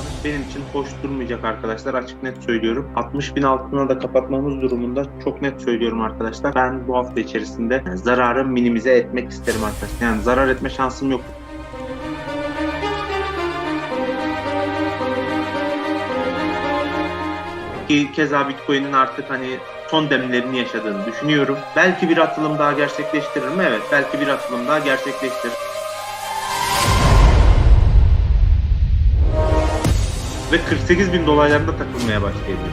kapanış benim için hoş durmayacak arkadaşlar. Açık net söylüyorum. 60 bin altına da kapatmamız durumunda çok net söylüyorum arkadaşlar. Ben bu hafta içerisinde zararı minimize etmek isterim arkadaşlar. Yani zarar etme şansım yok. Ki keza Bitcoin'in artık hani son demlerini yaşadığını düşünüyorum. Belki bir atılım daha gerçekleştirir mi? Evet. Belki bir atılım daha gerçekleştirir. Ve 48 bin dolaylarında takılmaya başlayabilir.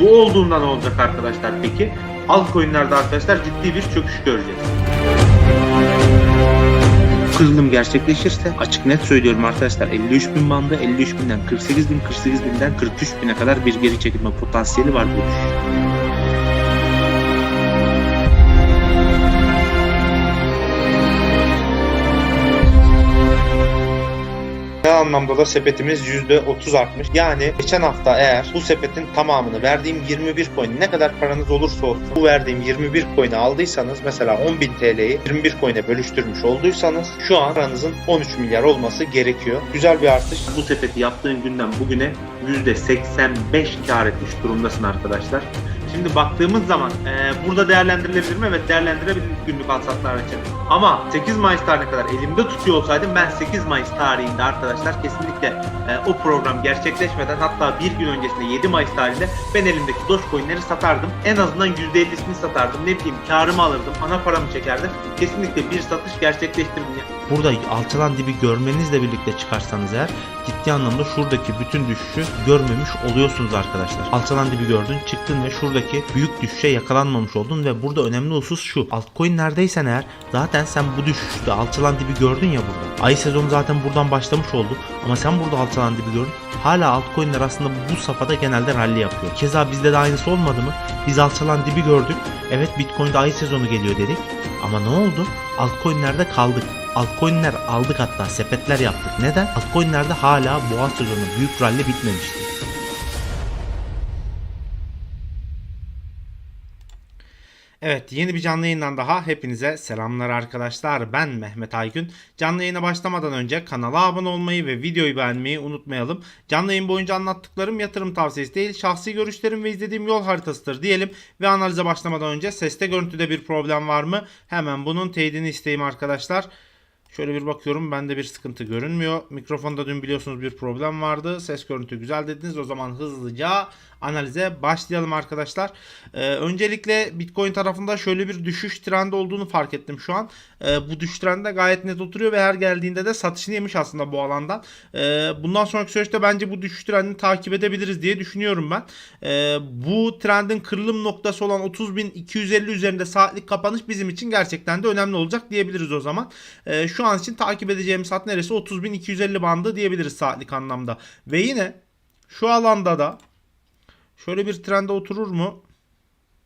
Bu olduğunda ne olacak arkadaşlar peki? Altcoin'lerde arkadaşlar ciddi bir çöküş göreceğiz. Kırılım gerçekleşirse açık net söylüyorum arkadaşlar 53 bin bandı 53 binden 48 bin 48 binden 43 bine kadar bir geri çekilme potansiyeli var bu düşüş. Anlamda da sepetimiz %30 artmış. Yani geçen hafta eğer bu sepetin tamamını verdiğim 21 coin ne kadar paranız olursa olsun bu verdiğim 21 coin'i aldıysanız mesela 10.000 TL'yi 21 coin'e bölüştürmüş olduysanız şu an paranızın 13 milyar olması gerekiyor. Güzel bir artış. Bu sepeti yaptığın günden bugüne %85 kar etmiş durumdasın arkadaşlar. Şimdi baktığımız zaman e, burada değerlendirilebilir mi? Evet değerlendirebiliriz günlük alsatlar için. Ama 8 Mayıs tarihine kadar elimde tutuyor olsaydım ben 8 Mayıs tarihinde arkadaşlar kesinlikle e, o program gerçekleşmeden hatta bir gün öncesinde 7 Mayıs tarihinde ben elimdeki Dogecoin'leri satardım. En azından %50'sini satardım. Ne bileyim karımı alırdım. Ana paramı çekerdim. Kesinlikle bir satış gerçekleştirdim. Burada alçalan dibi görmenizle birlikte çıkarsanız eğer ciddi anlamda şuradaki bütün düşüşü görmemiş oluyorsunuz arkadaşlar. Alçalan dibi gördün çıktın ve şuradaki büyük düşüşe yakalanmamış oldun ve burada önemli husus şu. Altcoin neredeysen eğer zaten sen bu düşüşte alçalan dibi gördün ya burada. Ay sezonu zaten buradan başlamış oldu ama sen burada alçalan dibi gördün. Hala altcoin'ler aslında bu safhada genelde rally yapıyor. Keza bizde de aynısı olmadı mı? Biz alçalan dibi gördük. Evet Bitcoin'de ay sezonu geliyor dedik. Ama ne oldu? Altcoin'lerde kaldık. Altcoin'ler aldık hatta sepetler yaptık. Neden? Altcoin'lerde hala boğa sezonu büyük rally bitmemişti. Evet yeni bir canlı yayından daha hepinize selamlar arkadaşlar. Ben Mehmet Aygün. Canlı yayına başlamadan önce kanala abone olmayı ve videoyu beğenmeyi unutmayalım. Canlı yayın boyunca anlattıklarım yatırım tavsiyesi değil, şahsi görüşlerim ve izlediğim yol haritasıdır diyelim. Ve analize başlamadan önce seste görüntüde bir problem var mı? Hemen bunun teyidini isteyeyim arkadaşlar. Şöyle bir bakıyorum bende bir sıkıntı görünmüyor. Mikrofonda dün biliyorsunuz bir problem vardı. Ses görüntü güzel dediniz. O zaman hızlıca analize başlayalım arkadaşlar. Ee, öncelikle Bitcoin tarafında şöyle bir düşüş trendi olduğunu fark ettim şu an. Ee, bu düşüş trendi de gayet net oturuyor ve her geldiğinde de satışını yemiş aslında bu alandan. Ee, bundan sonraki süreçte bence bu düşüş trendini takip edebiliriz diye düşünüyorum ben. Ee, bu trendin kırılım noktası olan 30.250 üzerinde saatlik kapanış bizim için gerçekten de önemli olacak diyebiliriz o zaman. Ee, şu an için takip edeceğimiz saat neresi? 30.250 bandı diyebiliriz saatlik anlamda. Ve yine şu alanda da Şöyle bir trende oturur mu?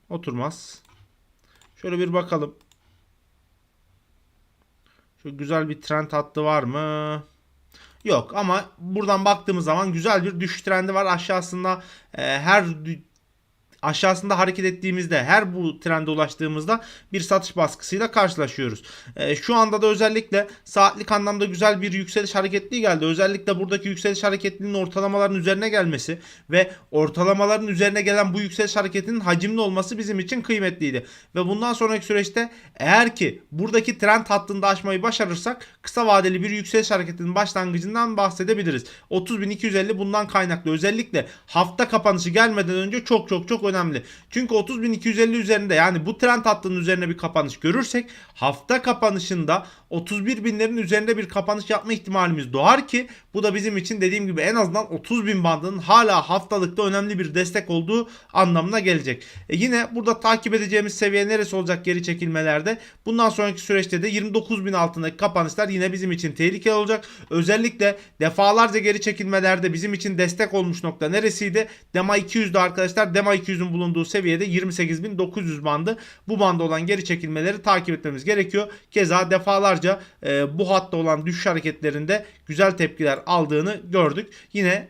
Oturmaz. Şöyle bir bakalım. Şu güzel bir trend hattı var mı? Yok ama buradan baktığımız zaman güzel bir düşüş trendi var. Aşağısında e, her aşağısında hareket ettiğimizde her bu trende ulaştığımızda bir satış baskısıyla karşılaşıyoruz. E, şu anda da özellikle saatlik anlamda güzel bir yükseliş hareketliği geldi. Özellikle buradaki yükseliş hareketliliğinin ortalamaların üzerine gelmesi ve ortalamaların üzerine gelen bu yükseliş hareketinin hacimli olması bizim için kıymetliydi. Ve bundan sonraki süreçte eğer ki buradaki trend hattında aşmayı başarırsak kısa vadeli bir yükseliş hareketinin başlangıcından bahsedebiliriz. 30.250 bundan kaynaklı. Özellikle hafta kapanışı gelmeden önce çok çok çok önemli. Çünkü 30.250 üzerinde yani bu trend hattının üzerine bir kapanış görürsek hafta kapanışında 31 binlerin üzerinde bir kapanış yapma ihtimalimiz doğar ki bu da bizim için dediğim gibi en azından 30 bin bandının hala haftalıkta önemli bir destek olduğu anlamına gelecek. E yine burada takip edeceğimiz seviye neresi olacak geri çekilmelerde? Bundan sonraki süreçte de 29 bin altındaki kapanışlar yine bizim için tehlikeli olacak. Özellikle defalarca geri çekilmelerde bizim için destek olmuş nokta neresiydi? DEMA 200'de arkadaşlar DEMA 200'ün bulunduğu seviyede 28.900 bandı. Bu banda olan geri çekilmeleri takip etmemiz gerekiyor. Keza defalarca e, bu hatta olan düşüş hareketlerinde güzel tepkiler aldığını gördük. Yine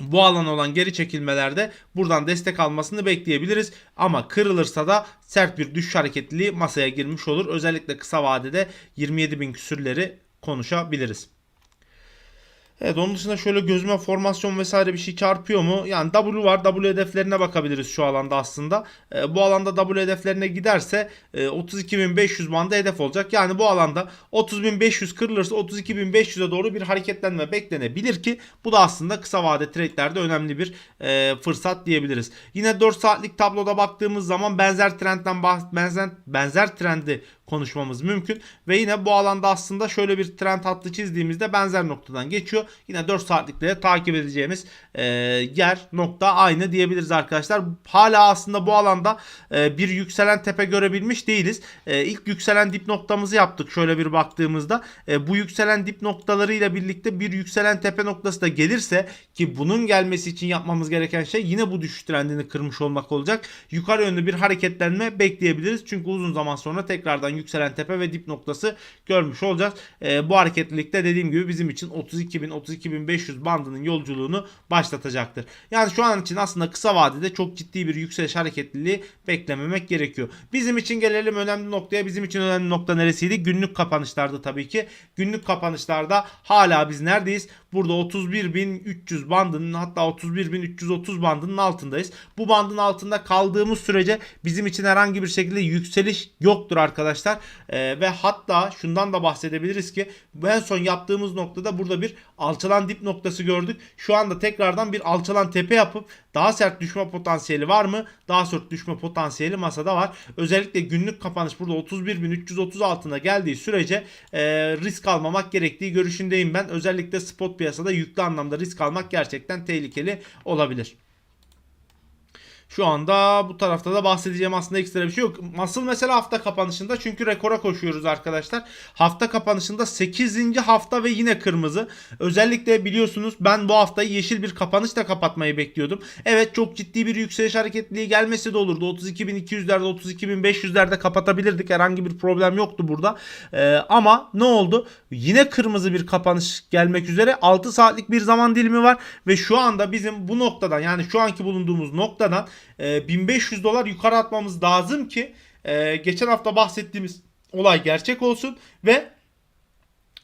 bu alana olan geri çekilmelerde buradan destek almasını bekleyebiliriz. Ama kırılırsa da sert bir düşüş hareketliliği masaya girmiş olur. Özellikle kısa vadede 27 bin küsürleri konuşabiliriz. Evet onun dışında şöyle gözüme formasyon vesaire bir şey çarpıyor mu? Yani W var. W hedeflerine bakabiliriz şu alanda aslında. E, bu alanda W hedeflerine giderse e, 32.500 bandı hedef olacak. Yani bu alanda 30.500 kırılırsa 32.500'e doğru bir hareketlenme beklenebilir ki bu da aslında kısa vade trade'lerde önemli bir e, fırsat diyebiliriz. Yine 4 saatlik tabloda baktığımız zaman benzer trendden benzer benzer trendi konuşmamız mümkün. Ve yine bu alanda aslında şöyle bir trend hattı çizdiğimizde benzer noktadan geçiyor. Yine 4 saatlikte de takip edeceğimiz e, yer nokta aynı diyebiliriz arkadaşlar. Hala aslında bu alanda e, bir yükselen tepe görebilmiş değiliz. E, ilk yükselen dip noktamızı yaptık şöyle bir baktığımızda. E, bu yükselen dip noktalarıyla birlikte bir yükselen tepe noktası da gelirse ki bunun gelmesi için yapmamız gereken şey yine bu düşüş trendini kırmış olmak olacak. Yukarı yönlü bir hareketlenme bekleyebiliriz. Çünkü uzun zaman sonra tekrardan yükselen tepe ve dip noktası görmüş olacağız. E, bu hareketlilikte dediğim gibi bizim için 32.000-32.500 bandının yolculuğunu başlatacaktır. Yani şu an için aslında kısa vadede çok ciddi bir yükseliş hareketliliği beklememek gerekiyor. Bizim için gelelim önemli noktaya. Bizim için önemli nokta neresiydi? Günlük kapanışlarda tabii ki. Günlük kapanışlarda hala biz neredeyiz? Burada 31.300 bandının hatta 31.330 bandının altındayız. Bu bandın altında kaldığımız sürece bizim için herhangi bir şekilde yükseliş yoktur arkadaşlar. Ee, ve hatta şundan da bahsedebiliriz ki en son yaptığımız noktada burada bir alçalan dip noktası gördük. Şu anda tekrardan bir alçalan tepe yapıp daha sert düşme potansiyeli var mı? Daha sert düşme potansiyeli masada var. Özellikle günlük kapanış burada 31.330 altına geldiği sürece e, risk almamak gerektiği görüşündeyim ben. Özellikle spot piyasada yüklü anlamda risk almak gerçekten tehlikeli olabilir. Şu anda bu tarafta da bahsedeceğim aslında ekstra bir şey yok. Asıl mesela hafta kapanışında çünkü rekora koşuyoruz arkadaşlar. Hafta kapanışında 8. hafta ve yine kırmızı. Özellikle biliyorsunuz ben bu haftayı yeşil bir kapanışla kapatmayı bekliyordum. Evet çok ciddi bir yükseliş hareketliliği gelmesi de olurdu. 32.200'lerde 32.500'lerde kapatabilirdik. Herhangi bir problem yoktu burada. Ee, ama ne oldu? Yine kırmızı bir kapanış gelmek üzere. 6 saatlik bir zaman dilimi var ve şu anda bizim bu noktadan yani şu anki bulunduğumuz noktadan e, 1500 dolar yukarı atmamız lazım ki e, geçen hafta bahsettiğimiz olay gerçek olsun ve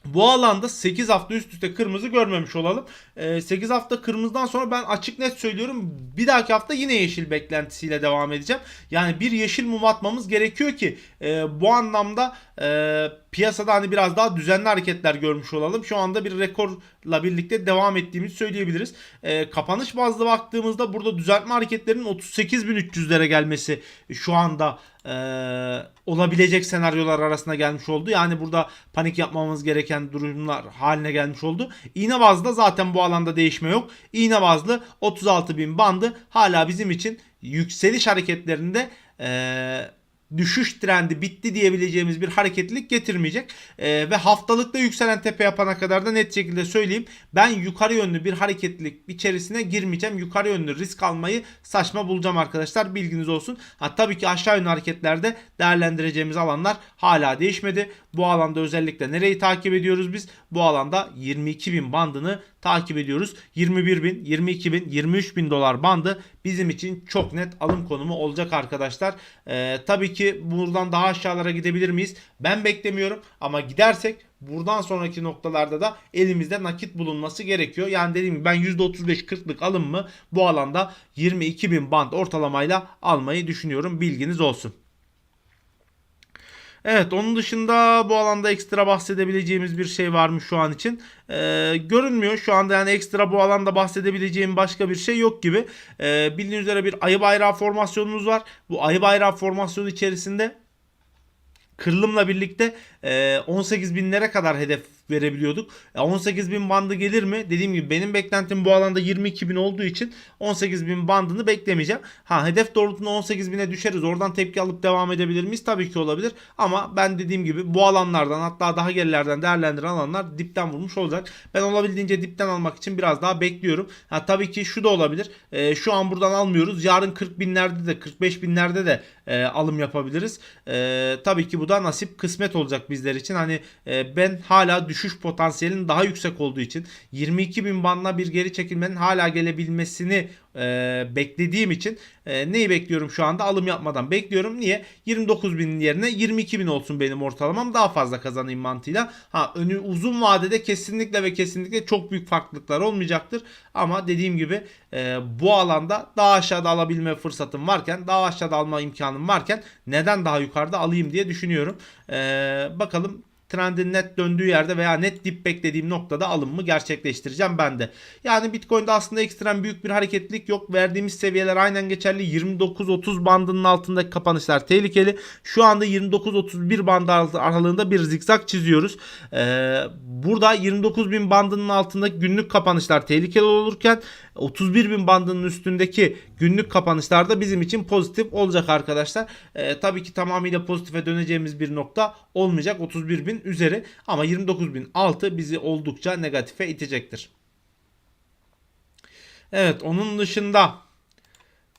bu alanda 8 hafta üst üste kırmızı görmemiş olalım. Ee, 8 hafta kırmızıdan sonra ben açık net söylüyorum bir dahaki hafta yine yeşil beklentisiyle devam edeceğim. Yani bir yeşil mum atmamız gerekiyor ki e, bu anlamda e, piyasada hani biraz daha düzenli hareketler görmüş olalım. Şu anda bir rekorla birlikte devam ettiğimizi söyleyebiliriz. E, kapanış bazlı baktığımızda burada düzeltme hareketlerinin 38.300'lere gelmesi şu anda e, olabilecek senaryolar arasında gelmiş oldu. Yani burada panik yapmamamız gereken durumlar haline gelmiş oldu. İğne bazda zaten bu alanda değişme yok. İğne bazlı 36.000 bandı hala bizim için yükseliş hareketlerinde eee düşüş trendi bitti diyebileceğimiz bir hareketlilik getirmeyecek. Ee, ve haftalıkta yükselen tepe yapana kadar da net şekilde söyleyeyim. Ben yukarı yönlü bir hareketlilik içerisine girmeyeceğim. Yukarı yönlü risk almayı saçma bulacağım arkadaşlar. Bilginiz olsun. Ha, tabii ki aşağı yönlü hareketlerde değerlendireceğimiz alanlar hala değişmedi. Bu alanda özellikle nereyi takip ediyoruz biz? Bu alanda 22.000 bandını takip ediyoruz. 21.000, 22.000, 23.000 dolar bandı bizim için çok net alım konumu olacak arkadaşlar. Ee, tabii ki buradan daha aşağılara gidebilir miyiz? Ben beklemiyorum ama gidersek buradan sonraki noktalarda da elimizde nakit bulunması gerekiyor. Yani dediğim gibi ben %35-40'lık alım mı bu alanda 22.000 band ortalamayla almayı düşünüyorum. Bilginiz olsun. Evet onun dışında bu alanda ekstra bahsedebileceğimiz bir şey var mı şu an için? Ee, görünmüyor şu anda yani ekstra bu alanda bahsedebileceğim başka bir şey yok gibi. Ee, bildiğiniz üzere bir ayı bayrağı formasyonumuz var. Bu ayı bayrağı formasyonu içerisinde kırılımla birlikte e, 18 binlere kadar hedef verebiliyorduk. E, 18 bin bandı gelir mi? Dediğim gibi benim beklentim bu alanda 22 bin olduğu için 18 bin bandını beklemeyeceğim. Ha hedef doğrultusunda 18 bine düşeriz. Oradan tepki alıp devam edebilir miyiz? Tabii ki olabilir. Ama ben dediğim gibi bu alanlardan hatta daha gerilerden değerlendiren alanlar dipten vurmuş olacak. Ben olabildiğince dipten almak için biraz daha bekliyorum. Ha tabii ki şu da olabilir. E, şu an buradan almıyoruz. Yarın 40 binlerde de 45 binlerde de e, alım yapabiliriz. E, tabii ki bu da nasip kısmet olacak bizler için. Hani e, ben hala düşük düşüş potansiyelinin daha yüksek olduğu için 22 bin bandına bir geri çekilmenin hala gelebilmesini e, beklediğim için e, neyi bekliyorum şu anda alım yapmadan bekliyorum. Niye? 29 binin yerine 22 bin olsun benim ortalamam daha fazla kazanayım mantığıyla. Ha önü uzun vadede kesinlikle ve kesinlikle çok büyük farklılıklar olmayacaktır. Ama dediğim gibi e, bu alanda daha aşağıda alabilme fırsatım varken daha aşağıda alma imkanım varken neden daha yukarıda alayım diye düşünüyorum. E, bakalım trendin net döndüğü yerde veya net dip beklediğim noktada alımımı gerçekleştireceğim ben de. Yani Bitcoin'de aslında ekstrem büyük bir hareketlilik yok. Verdiğimiz seviyeler aynen geçerli. 29-30 bandının altındaki kapanışlar tehlikeli. Şu anda 29-31 bandı aralığında bir zikzak çiziyoruz. Ee, burada 29 bin bandının altındaki günlük kapanışlar tehlikeli olurken 31 bin bandının üstündeki günlük kapanışlar da bizim için pozitif olacak arkadaşlar. Ee, tabii ki tamamıyla pozitife döneceğimiz bir nokta olmayacak 31 bin üzeri ama 29 bin altı bizi oldukça negatife itecektir. Evet onun dışında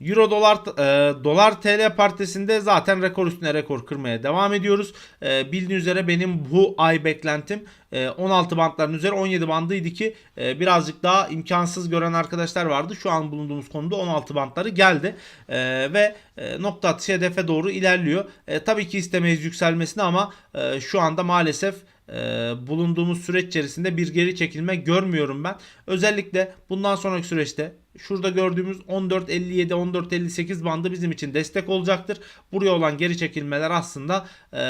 Euro dolar e, dolar TL partisinde zaten rekor üstüne rekor kırmaya devam ediyoruz. E, bildiğiniz üzere benim bu ay beklentim e, 16 bantların üzeri 17 bandıydı ki e, birazcık daha imkansız gören arkadaşlar vardı. Şu an bulunduğumuz konuda 16 bantları geldi E, ve e, nokta atışı hedefe doğru ilerliyor. E, tabii ki istemeyiz yükselmesini ama e, şu anda maalesef bulunduğumuz süreç içerisinde bir geri çekilme görmüyorum ben. Özellikle bundan sonraki süreçte şurada gördüğümüz 14.57 14.58 bandı bizim için destek olacaktır. Buraya olan geri çekilmeler aslında e,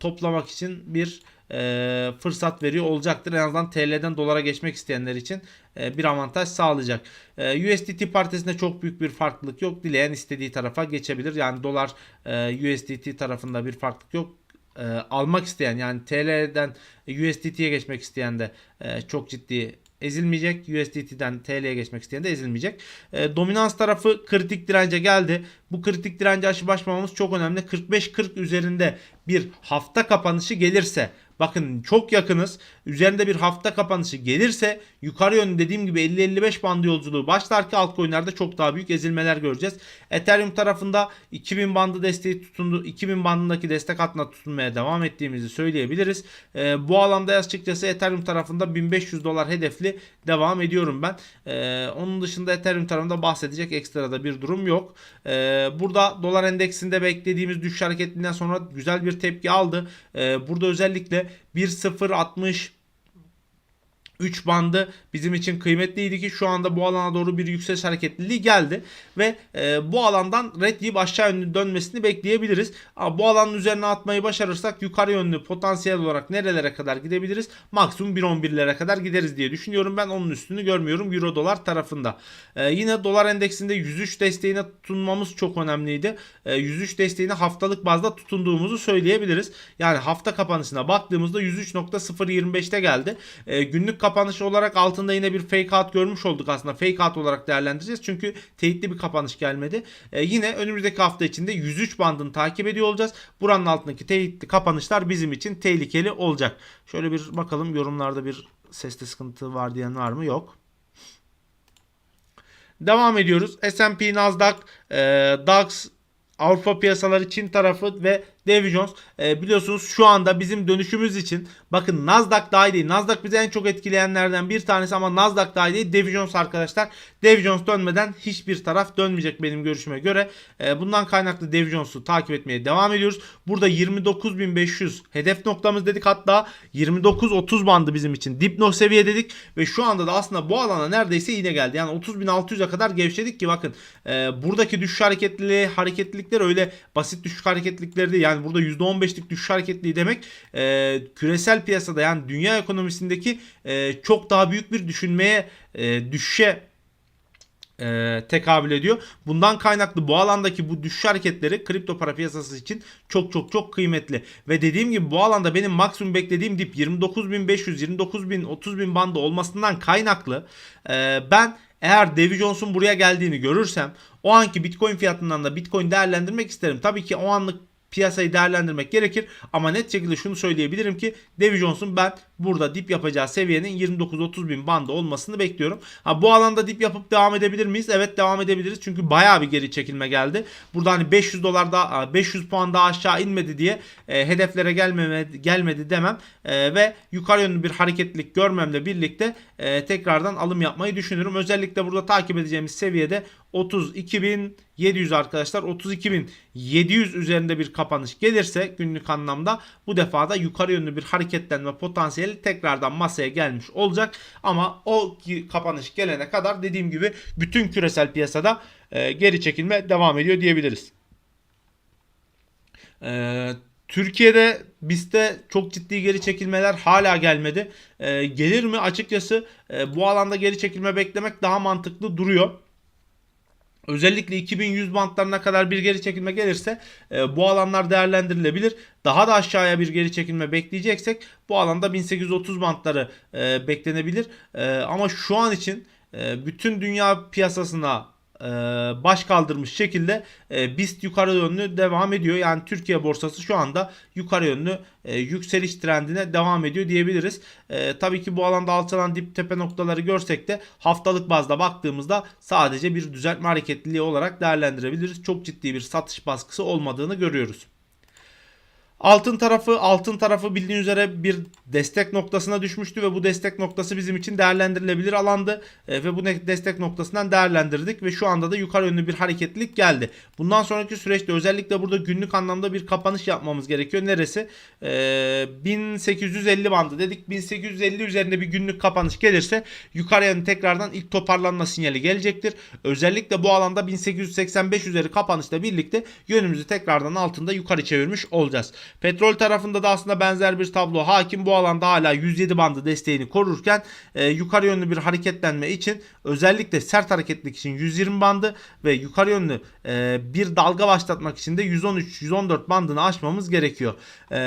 toplamak için bir e, fırsat veriyor olacaktır. En azından TL'den dolara geçmek isteyenler için e, bir avantaj sağlayacak. E, USDT partisinde çok büyük bir farklılık yok. Dileyen istediği tarafa geçebilir. Yani dolar e, USDT tarafında bir farklılık yok e, almak isteyen yani TL'den USDT'ye geçmek isteyen de e, çok ciddi ezilmeyecek. USDT'den TL'ye geçmek isteyen de ezilmeyecek. E, dominans tarafı kritik dirence geldi. Bu kritik dirence aşı başlamamız çok önemli. 45-40 üzerinde bir hafta kapanışı gelirse Bakın çok yakınız. Üzerinde bir hafta kapanışı gelirse yukarı yönlü dediğim gibi 50-55 bandı yolculuğu başlar ki altcoin'lerde çok daha büyük ezilmeler göreceğiz. Ethereum tarafında 2000 bandı desteği tutundu. 2000 bandındaki destek hattına tutunmaya devam ettiğimizi söyleyebiliriz. Ee, bu alanda açıkçası Ethereum tarafında 1500 dolar hedefli devam ediyorum ben. Ee, onun dışında Ethereum tarafında bahsedecek ekstra da bir durum yok. Ee, burada dolar endeksinde beklediğimiz düşüş hareketinden sonra güzel bir tepki aldı. Ee, burada özellikle 1.060 3 bandı bizim için kıymetliydi ki şu anda bu alana doğru bir yükseliş hareketliliği geldi ve e, bu alandan red deyip aşağı yönlü dönmesini bekleyebiliriz. Ama bu alanın üzerine atmayı başarırsak yukarı yönlü potansiyel olarak nerelere kadar gidebiliriz? Maksimum 1.11'lere kadar gideriz diye düşünüyorum. Ben onun üstünü görmüyorum Euro dolar tarafında. E, yine dolar endeksinde 103 desteğine tutunmamız çok önemliydi. E, 103 desteğine haftalık bazda tutunduğumuzu söyleyebiliriz. Yani hafta kapanışına baktığımızda 103.025'te geldi. E, günlük kapanış olarak altında yine bir fake out görmüş olduk aslında. Fake out olarak değerlendireceğiz. Çünkü teyitli bir kapanış gelmedi. Ee, yine önümüzdeki hafta içinde 103 bandını takip ediyor olacağız. Buranın altındaki teyitli kapanışlar bizim için tehlikeli olacak. Şöyle bir bakalım yorumlarda bir sesli sıkıntı var diyen var mı? Yok. Devam ediyoruz. S&P, Nasdaq, e, DAX, Avrupa piyasaları Çin tarafı ve Dow Jones e, biliyorsunuz şu anda bizim dönüşümüz için bakın Nasdaq dahi değil. Nasdaq bizi en çok etkileyenlerden bir tanesi ama Nasdaq dahi değil. Dow Jones arkadaşlar. Dow Jones dönmeden hiçbir taraf dönmeyecek benim görüşüme göre. E, bundan kaynaklı Dow Jones'u takip etmeye devam ediyoruz. Burada 29.500 hedef noktamız dedik. Hatta 29-30 bandı bizim için dip nok seviye dedik ve şu anda da aslında bu alana neredeyse yine geldi. Yani 30.600'e kadar gevşedik ki bakın e, buradaki düşüş hareketliliği hareketlilikler öyle basit düşüş hareketlilikleri değil. Yani burada %15'lik düşüş hareketliliği demek e, küresel piyasada yani dünya ekonomisindeki e, çok daha büyük bir düşünmeye e, düşüşe e, tekabül ediyor. Bundan kaynaklı bu alandaki bu düşüş hareketleri kripto para piyasası için çok çok çok kıymetli. Ve dediğim gibi bu alanda benim maksimum beklediğim dip 29.500, 29.000, 30.000 bandı olmasından kaynaklı e, ben eğer Davy Jones'un buraya geldiğini görürsem o anki Bitcoin fiyatından da Bitcoin değerlendirmek isterim. Tabii ki o anlık piyasayı değerlendirmek gerekir. Ama net şekilde şunu söyleyebilirim ki Davy Jones'un ben burada dip yapacağı seviyenin 29-30 bin bandı olmasını bekliyorum. Ha, bu alanda dip yapıp devam edebilir miyiz? Evet devam edebiliriz. Çünkü bayağı bir geri çekilme geldi. Burada hani 500 dolar daha 500 puan daha aşağı inmedi diye e, hedeflere gelmemedi, gelmedi demem. E, ve yukarı yönlü bir hareketlilik görmemle birlikte e, tekrardan alım yapmayı düşünürüm. Özellikle burada takip edeceğimiz seviyede 32.700 arkadaşlar 32.700 üzerinde bir kapanış gelirse günlük anlamda bu defa da yukarı yönlü bir hareketlenme potansiyeli tekrardan masaya gelmiş olacak. Ama o kapanış gelene kadar dediğim gibi bütün küresel piyasada e, geri çekilme devam ediyor diyebiliriz. Ee, Türkiye'de BIST'te çok ciddi geri çekilmeler hala gelmedi. Ee, gelir mi? Açıkçası e, bu alanda geri çekilme beklemek daha mantıklı duruyor. Özellikle 2100 bantlarına kadar bir geri çekilme gelirse e, bu alanlar değerlendirilebilir. Daha da aşağıya bir geri çekilme bekleyeceksek bu alanda 1830 bantları e, beklenebilir. E, ama şu an için e, bütün dünya piyasasına baş kaldırmış şekilde e, BIST yukarı yönlü devam ediyor. Yani Türkiye borsası şu anda yukarı yönlü e, yükseliş trendine devam ediyor diyebiliriz. E, tabii ki bu alanda alçalan dip tepe noktaları görsek de haftalık bazda baktığımızda sadece bir düzeltme hareketliliği olarak değerlendirebiliriz. Çok ciddi bir satış baskısı olmadığını görüyoruz. Altın tarafı altın tarafı bildiğiniz üzere bir destek noktasına düşmüştü ve bu destek noktası bizim için değerlendirilebilir alandı E, ve bu destek noktasından değerlendirdik ve şu anda da yukarı yönlü bir hareketlilik geldi. Bundan sonraki süreçte özellikle burada günlük anlamda bir kapanış yapmamız gerekiyor. Neresi? E, 1850 bandı dedik. 1850 üzerinde bir günlük kapanış gelirse yukarı yönlü tekrardan ilk toparlanma sinyali gelecektir. Özellikle bu alanda 1885 üzeri kapanışla birlikte yönümüzü tekrardan altında yukarı çevirmiş olacağız. Petrol tarafında da aslında benzer bir tablo hakim. Bu alanda hala 107 bandı desteğini korurken e, yukarı yönlü bir hareketlenme için özellikle sert hareketlik için 120 bandı ve yukarı yönlü e, bir dalga başlatmak için de 113-114 bandını aşmamız gerekiyor. E,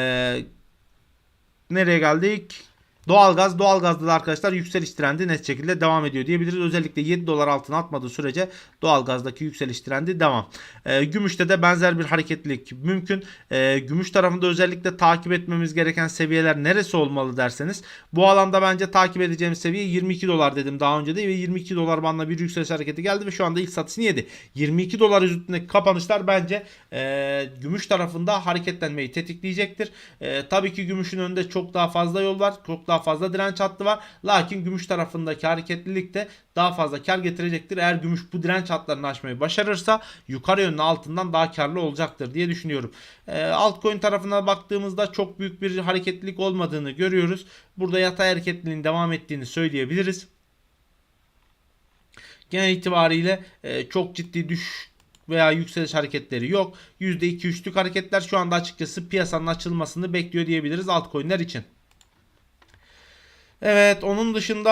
nereye geldik? Doğalgaz, doğalgazda da arkadaşlar yükseliş trendi net şekilde devam ediyor diyebiliriz. Özellikle 7 dolar altına atmadığı sürece doğalgazdaki yükseliş trendi devam. E, gümüşte de benzer bir hareketlilik mümkün. E, gümüş tarafında özellikle takip etmemiz gereken seviyeler neresi olmalı derseniz bu alanda bence takip edeceğimiz seviye 22 dolar dedim daha önce de ve 22 dolar bandına bir yükseliş hareketi geldi ve şu anda ilk satışını yedi. 22 dolar üzerindeki kapanışlar bence e, gümüş tarafında hareketlenmeyi tetikleyecektir. E, tabii ki gümüşün önünde çok daha fazla yol var. Çok daha fazla direnç hattı var. Lakin gümüş tarafındaki hareketlilik de daha fazla kar getirecektir. Eğer gümüş bu direnç hatlarını aşmayı başarırsa yukarı yönlü altından daha karlı olacaktır diye düşünüyorum. E, altcoin tarafına baktığımızda çok büyük bir hareketlilik olmadığını görüyoruz. Burada yatay hareketliliğin devam ettiğini söyleyebiliriz. Genel itibariyle e, çok ciddi düş veya yükseliş hareketleri yok. %2-3'lük hareketler şu anda açıkçası piyasanın açılmasını bekliyor diyebiliriz altcoin'ler için. Evet onun dışında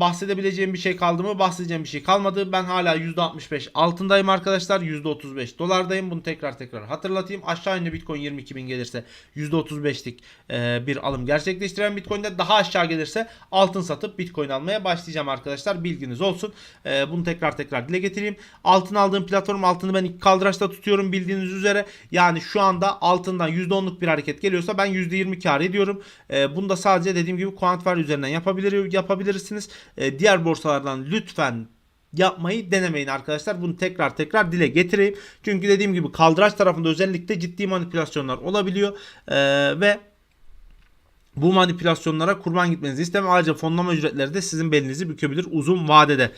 bahsedebileceğim bir şey kaldı mı? Bahsedeceğim bir şey kalmadı. Ben hala %65 altındayım arkadaşlar. %35 dolardayım. Bunu tekrar tekrar hatırlatayım. Aşağı yönlü Bitcoin 22 bin gelirse %35'lik e, bir alım gerçekleştiren Bitcoin'de daha aşağı gelirse altın satıp Bitcoin almaya başlayacağım arkadaşlar. Bilginiz olsun. E, bunu tekrar tekrar dile getireyim. Altın aldığım platform altını ben ilk kaldıraçta tutuyorum bildiğiniz üzere. Yani şu anda altından %10'luk bir hareket geliyorsa ben %20 kar ediyorum. E, bunu da sadece dediğim gibi Quantware üzerinden yapabilir, yapabilirsiniz. E, diğer borsalardan lütfen yapmayı denemeyin arkadaşlar. Bunu tekrar tekrar dile getireyim. Çünkü dediğim gibi kaldıraç tarafında özellikle ciddi manipülasyonlar olabiliyor. E, ve bu manipülasyonlara kurban gitmenizi istemem. Ayrıca fonlama ücretleri de sizin belinizi bükebilir uzun vadede.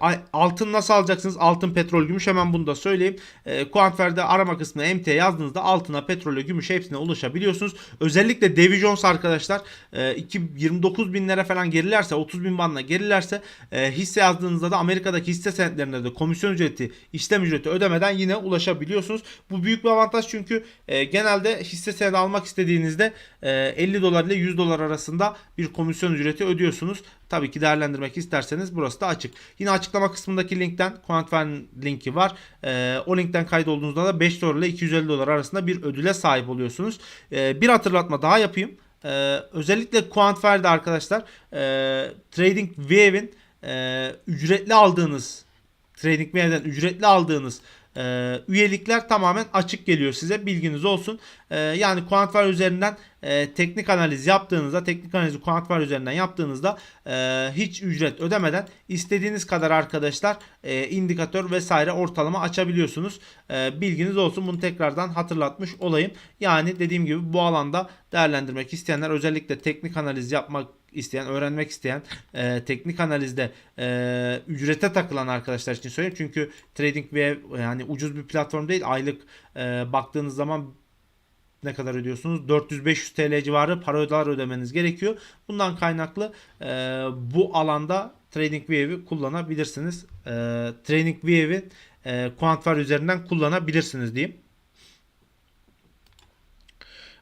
Ay- altın nasıl alacaksınız? Altın, petrol, gümüş hemen bunu da söyleyeyim. Ee, Kuantver'de arama kısmına MT yazdığınızda altına, petrole, gümüş hepsine ulaşabiliyorsunuz. Özellikle Davy Jones arkadaşlar e, 2, 29 binlere falan gerilerse 30 bin bandına gerilerse e, hisse yazdığınızda da Amerika'daki hisse senetlerine de komisyon ücreti, işlem ücreti ödemeden yine ulaşabiliyorsunuz. Bu büyük bir avantaj çünkü e, genelde hisse senedi almak istediğinizde e, 50 dolar ile 100 dolar arasında bir komisyon ücreti ödüyorsunuz. Tabii ki değerlendirmek isterseniz burası da açık. Yine açıklama kısmındaki linkten Quantfern linki var. E, o linkten kaydolduğunuzda da 5 dolar ile 250 dolar arasında bir ödüle sahip oluyorsunuz. E, bir hatırlatma daha yapayım. E, özellikle Quantfer'de arkadaşlar e, Trading Wave'in e, ücretli aldığınız Trading Wave'den ücretli aldığınız e, üyelikler tamamen açık geliyor size bilginiz olsun. E, yani Quantvar üzerinden e, teknik analiz yaptığınızda teknik analizi Quantvar üzerinden yaptığınızda e, hiç ücret ödemeden istediğiniz kadar arkadaşlar e, indikatör vesaire ortalama açabiliyorsunuz. E, bilginiz olsun bunu tekrardan hatırlatmış olayım. Yani dediğim gibi bu alanda değerlendirmek isteyenler özellikle teknik analiz yapmak isteyen, öğrenmek isteyen, e, teknik analizde e, ücrete takılan arkadaşlar için söyleyeyim. Çünkü TradingView yani ucuz bir platform değil. Aylık e, baktığınız zaman ne kadar ödüyorsunuz? 400-500 TL civarı para ödeler ödemeniz gerekiyor. Bundan kaynaklı e, bu alanda TradingView'i kullanabilirsiniz. E, TradingView'i e, Quantvar üzerinden kullanabilirsiniz diyeyim.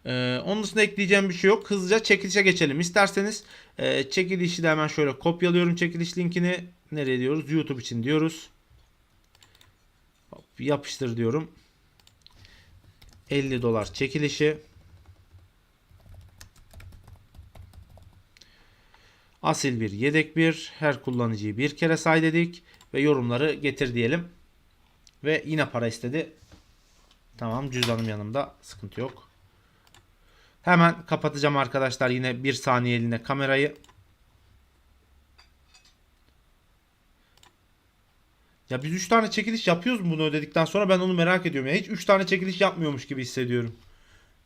Ee, onun dışında ekleyeceğim bir şey yok. Hızlıca çekilişe geçelim. İsterseniz e, çekilişi de hemen şöyle kopyalıyorum çekiliş linkini. Nereye diyoruz? YouTube için diyoruz. Hop, yapıştır diyorum. 50 dolar çekilişi. Asil bir yedek bir. Her kullanıcıyı bir kere say dedik. Ve yorumları getir diyelim. Ve yine para istedi. Tamam cüzdanım yanımda. Sıkıntı yok. Hemen kapatacağım arkadaşlar yine bir saniyeliğine kamerayı. Ya biz 3 tane çekiliş yapıyoruz mu bunu ödedikten sonra ben onu merak ediyorum. Ya hiç 3 tane çekiliş yapmıyormuş gibi hissediyorum.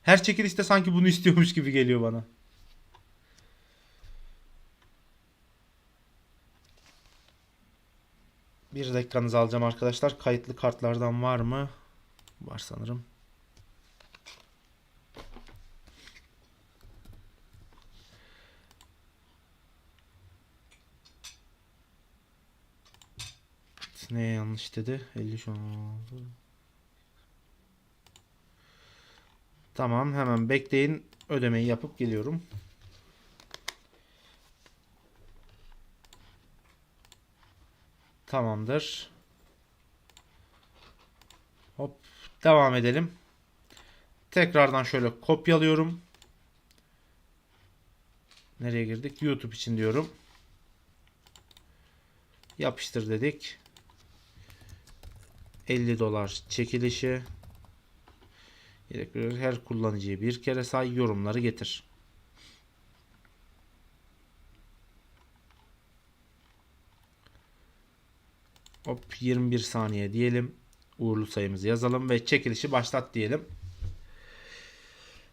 Her çekilişte sanki bunu istiyormuş gibi geliyor bana. Bir dakikanızı alacağım arkadaşlar. Kayıtlı kartlardan var mı? Var sanırım. Ne yanlış dedi? 50 şu an oldu. Tamam hemen bekleyin. Ödemeyi yapıp geliyorum. Tamamdır. Hop devam edelim. Tekrardan şöyle kopyalıyorum. Nereye girdik? YouTube için diyorum. Yapıştır dedik. 50 dolar çekilişi. Her kullanıcıyı bir kere say yorumları getir. Hop 21 saniye diyelim. Uğurlu sayımızı yazalım ve çekilişi başlat diyelim.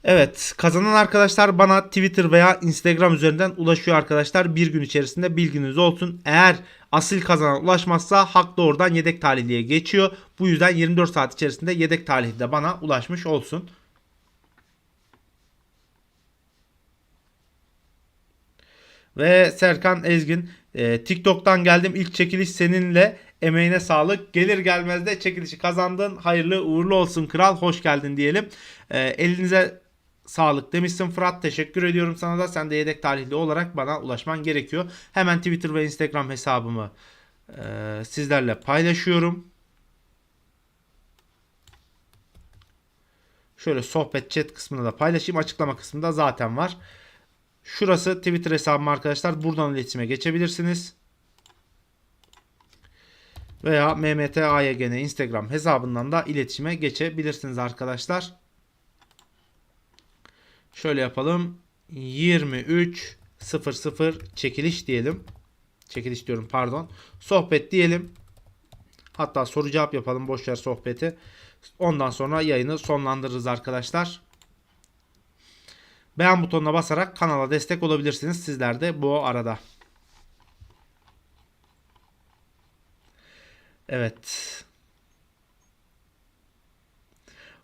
Evet kazanan arkadaşlar bana Twitter veya Instagram üzerinden ulaşıyor arkadaşlar. Bir gün içerisinde bilginiz olsun. Eğer asil kazanan ulaşmazsa hak doğrudan yedek talihliye geçiyor. Bu yüzden 24 saat içerisinde yedek talihli de bana ulaşmış olsun. Ve Serkan Ezgin e, TikTok'tan geldim ilk çekiliş seninle emeğine sağlık. Gelir gelmez de çekilişi kazandın. Hayırlı uğurlu olsun kral. Hoş geldin diyelim. E, elinize sağlık demişsin Fırat. Teşekkür ediyorum sana da. Sen de yedek talihli olarak bana ulaşman gerekiyor. Hemen Twitter ve Instagram hesabımı e, sizlerle paylaşıyorum. Şöyle sohbet chat kısmını da paylaşayım. Açıklama kısmında zaten var. Şurası Twitter hesabım arkadaşlar. Buradan iletişime geçebilirsiniz. Veya MMT AYGN Instagram hesabından da iletişime geçebilirsiniz arkadaşlar. Şöyle yapalım. 23.00 çekiliş diyelim. Çekiliş diyorum pardon. Sohbet diyelim. Hatta soru cevap yapalım. Boşver sohbeti. Ondan sonra yayını sonlandırırız arkadaşlar. Beğen butonuna basarak kanala destek olabilirsiniz sizler de bu arada. Evet.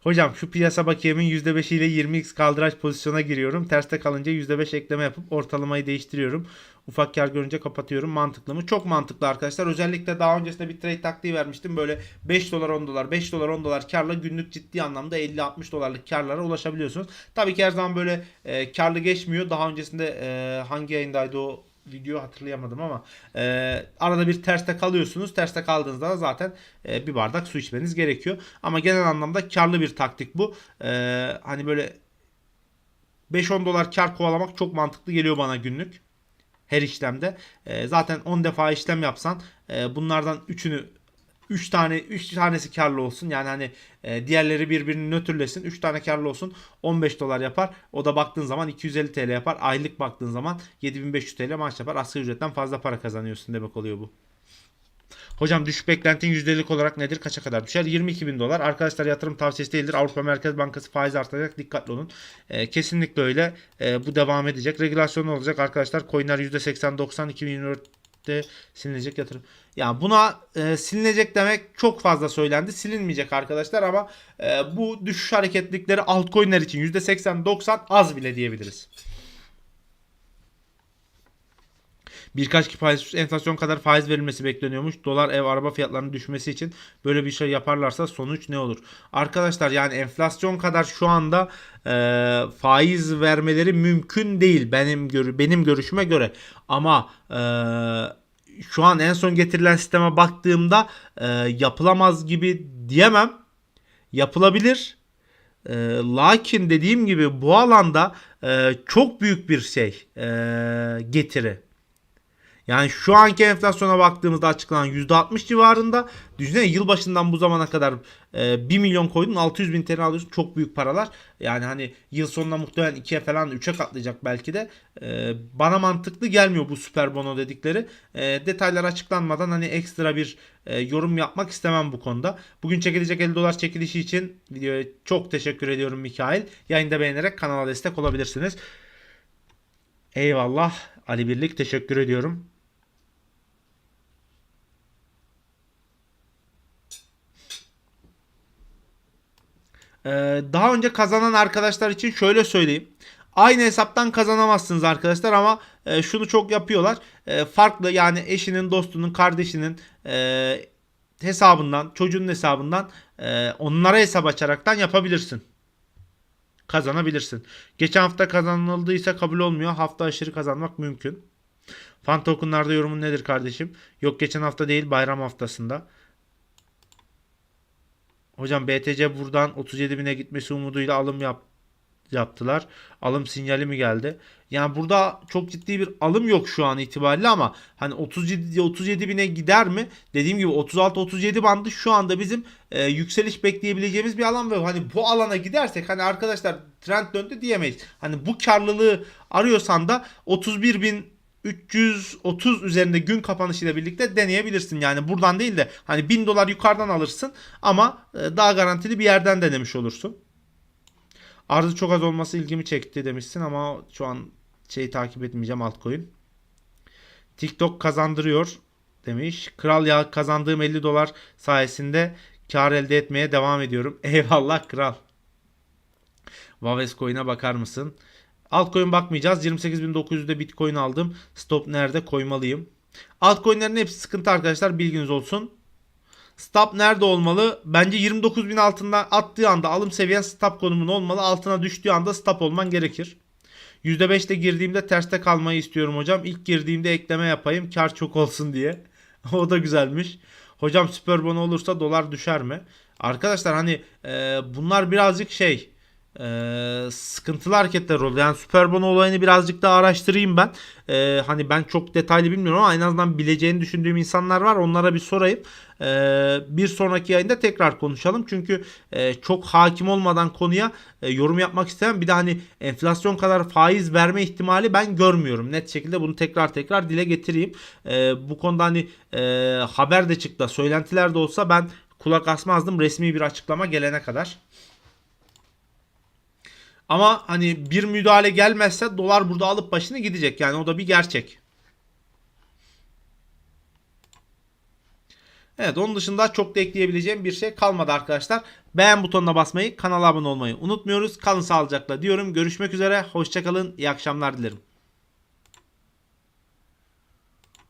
Hocam şu piyasa bakiyemin %5 ile 20x kaldıraç pozisyona giriyorum. Terste kalınca %5 ekleme yapıp ortalamayı değiştiriyorum. Ufak kar görünce kapatıyorum. Mantıklı mı? Çok mantıklı arkadaşlar. Özellikle daha öncesinde bir trade taktiği vermiştim. Böyle 5 dolar 10 dolar 5 dolar 10 dolar karla günlük ciddi anlamda 50-60 dolarlık karlara ulaşabiliyorsunuz. Tabii ki her zaman böyle e, karlı geçmiyor. Daha öncesinde e, hangi yayındaydı o video hatırlayamadım ama e, arada bir terste kalıyorsunuz. Terste kaldığınızda da zaten e, bir bardak su içmeniz gerekiyor. Ama genel anlamda karlı bir taktik bu. E, hani böyle 5-10 dolar kar kovalamak çok mantıklı geliyor bana günlük. Her işlemde. E, zaten 10 defa işlem yapsan e, bunlardan 3'ünü 3 tane 3 tanesi karlı olsun. Yani hani e, diğerleri birbirini nötrlesin. 3 tane karlı olsun. 15 dolar yapar. O da baktığın zaman 250 TL yapar. Aylık baktığın zaman 7500 TL maaş yapar. Asgari ücretten fazla para kazanıyorsun demek oluyor bu. Hocam düşük beklentin %50'lik olarak nedir? Kaça kadar düşer? 22 bin dolar. Arkadaşlar yatırım tavsiyesi değildir. Avrupa Merkez Bankası faiz artacak. Dikkatli olun. Ee, kesinlikle öyle. Ee, bu devam edecek. Regülasyon olacak arkadaşlar. Coinler %80-90 2024'te silinecek yatırım. Yani buna e, silinecek demek çok fazla söylendi. Silinmeyecek arkadaşlar ama e, bu düşüş hareketlikleri altcoin'ler için %80-90 az bile diyebiliriz. Birkaç faiz, enflasyon kadar faiz verilmesi bekleniyormuş. Dolar, ev, araba fiyatlarının düşmesi için böyle bir şey yaparlarsa sonuç ne olur? Arkadaşlar yani enflasyon kadar şu anda e, faiz vermeleri mümkün değil benim gör benim görüşüme göre. Ama e, şu an en son getirilen sisteme baktığımda e, yapılamaz gibi diyemem. Yapılabilir. E, lakin dediğim gibi bu alanda e, çok büyük bir şey e, getiri. Yani şu anki enflasyona baktığımızda açıklanan %60 civarında. Düşünsene yılbaşından bu zamana kadar e, 1 milyon koydun 600 bin TL alıyorsun. Çok büyük paralar. Yani hani yıl sonuna muhtemelen 2'ye falan 3'e katlayacak belki de. E, bana mantıklı gelmiyor bu süper bono dedikleri. E, detaylar açıklanmadan hani ekstra bir e, yorum yapmak istemem bu konuda. Bugün çekilecek 50 dolar çekilişi için videoya çok teşekkür ediyorum Mikail. Yayında beğenerek kanala destek olabilirsiniz. Eyvallah. Ali Birlik teşekkür ediyorum. Daha önce kazanan arkadaşlar için şöyle söyleyeyim. Aynı hesaptan kazanamazsınız arkadaşlar ama e, şunu çok yapıyorlar. E, farklı yani eşinin, dostunun, kardeşinin e, hesabından, çocuğun hesabından e, onlara hesap açaraktan yapabilirsin. Kazanabilirsin. Geçen hafta kazanıldıysa kabul olmuyor. Hafta aşırı kazanmak mümkün. Fan tokenlarda yorumun nedir kardeşim? Yok geçen hafta değil bayram haftasında. Hocam BTC buradan 37 bine gitmesi umuduyla alım yap, yaptılar. Alım sinyali mi geldi? Yani burada çok ciddi bir alım yok şu an itibariyle ama hani 37 37 bine gider mi? Dediğim gibi 36-37 bandı şu anda bizim e, yükseliş bekleyebileceğimiz bir alan ve hani bu alana gidersek hani arkadaşlar trend döndü diyemeyiz. Hani bu karlılığı arıyorsan da 31 bin 330 üzerinde gün kapanışıyla birlikte deneyebilirsin. Yani buradan değil de hani 1000 dolar yukarıdan alırsın ama e, daha garantili bir yerden denemiş olursun. Arzı çok az olması ilgimi çekti demişsin ama şu an şeyi takip etmeyeceğim altcoin. TikTok kazandırıyor demiş. Kral ya kazandığım 50 dolar sayesinde kar elde etmeye devam ediyorum. Eyvallah kral. Vaves coin'e bakar mısın? Altcoin bakmayacağız. 28.900'de Bitcoin aldım. Stop nerede koymalıyım? Altcoin'lerin hepsi sıkıntı arkadaşlar bilginiz olsun. Stop nerede olmalı? Bence 29.000 altında attığı anda alım seviyen stop konumun olmalı. Altına düştüğü anda stop olman gerekir. %5'te girdiğimde terste kalmayı istiyorum hocam. İlk girdiğimde ekleme yapayım kar çok olsun diye. o da güzelmiş. Hocam süper bono olursa dolar düşer mi? Arkadaşlar hani e, bunlar birazcık şey e, sıkıntılı hareketler oldu. Yani Super olayını birazcık daha araştırayım ben. E, hani ben çok detaylı bilmiyorum ama en azından bileceğini düşündüğüm insanlar var. Onlara bir sorayım. E, bir sonraki yayında tekrar konuşalım. Çünkü e, çok hakim olmadan konuya e, yorum yapmak istemem. Bir de hani enflasyon kadar faiz verme ihtimali ben görmüyorum. Net şekilde bunu tekrar tekrar dile getireyim. E, bu konuda hani e, haber de çıktı. Söylentiler de olsa ben kulak asmazdım resmi bir açıklama gelene kadar. Ama hani bir müdahale gelmezse dolar burada alıp başını gidecek. Yani o da bir gerçek. Evet onun dışında çok da ekleyebileceğim bir şey kalmadı arkadaşlar. Beğen butonuna basmayı, kanala abone olmayı unutmuyoruz. Kalın sağlıcakla diyorum. Görüşmek üzere. Hoşçakalın. İyi akşamlar dilerim.